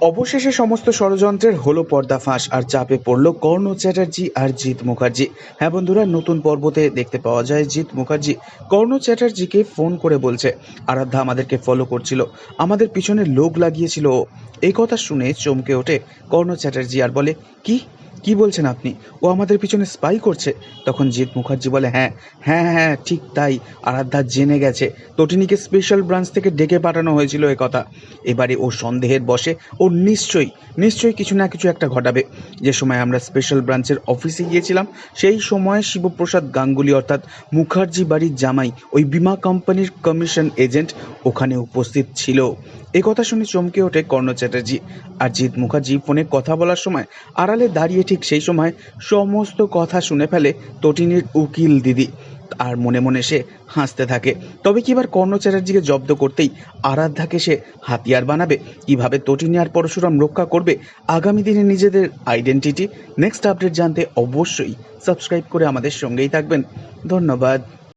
অবশেষে সমস্ত ষড়যন্ত্রের হলো পর্দাফাঁস আর চাপে পড়ল কর্ণ চ্যাটার্জি আর জিৎ মুখার্জি। হ্যাঁ বন্ধুরা, নতুন পর্বতে দেখতে পাওয়া যায় জিৎ মুখার্জি। কর্ণ চ্যাটার্জিকে ফোন করে বলছে, আরাধ্যা আমাদেরকে ফলো করছিল। আমাদের পিছনে লোক লাগিয়েছিল এই কথা শুনে চমকে ওঠে কর্ণ চ্যাটার্জি আর বলে, কি? কি বলছেন আপনি? ও আমাদের পিছনে স্পাই করছে। তখন জিৎ মুখার্জি বলে হ্যাঁ হ্যাঁ হ্যাঁ ঠিক তাই। আরাধ্যা জেনে গেছে। তটিনীকে স্পেশাল ব্রাঞ্চ থেকে ডেকে পাঠানো হয়েছিল এ কথা। এবারে ও সন্দেহের বসে ও নিশ্চয়ই নিশ্চয়ই কিছু না কিছু একটা ঘটাবে। যে সময় আমরা স্পেশাল ব্রাঞ্চের অফিসে গিয়েছিলাম, সেই সময় শিবপ্রসাদ গাঙ্গুলি অর্থাৎ মুখার্জি বাড়ির জামাই, ওই বিমা কোম্পানির কমিশন এজেন্ট ওখানে উপস্থিত ছিল। এ কথা শুনে চমকে ওঠে কর্ণ চ্যাটার্জি। আর জিৎ মুখার্জি ফোনে কথা বলার সময় আড়ালে দাঁড়িয়ে ঠিক সেই সময় সমস্ত কথা শুনে ফেলে তটিনীর উকিল দিদি। আর মনে মনে সে হাসতে থাকে। তবে কি এবার কর্ণ চ্যাটার্জিকে জব্দ করতেই আরাধ্যাকে সে হাতিয়ার বানাবে? কীভাবে তটিনী আর পরশুরাম রক্ষা করবে? আগামী দিনে নিজেদের আইডেন্টিটি নেক্সট আপডেট জানতে অবশ্যই সাবস্ক্রাইব করে আমাদের সঙ্গেই থাকবেন। ধন্যবাদ।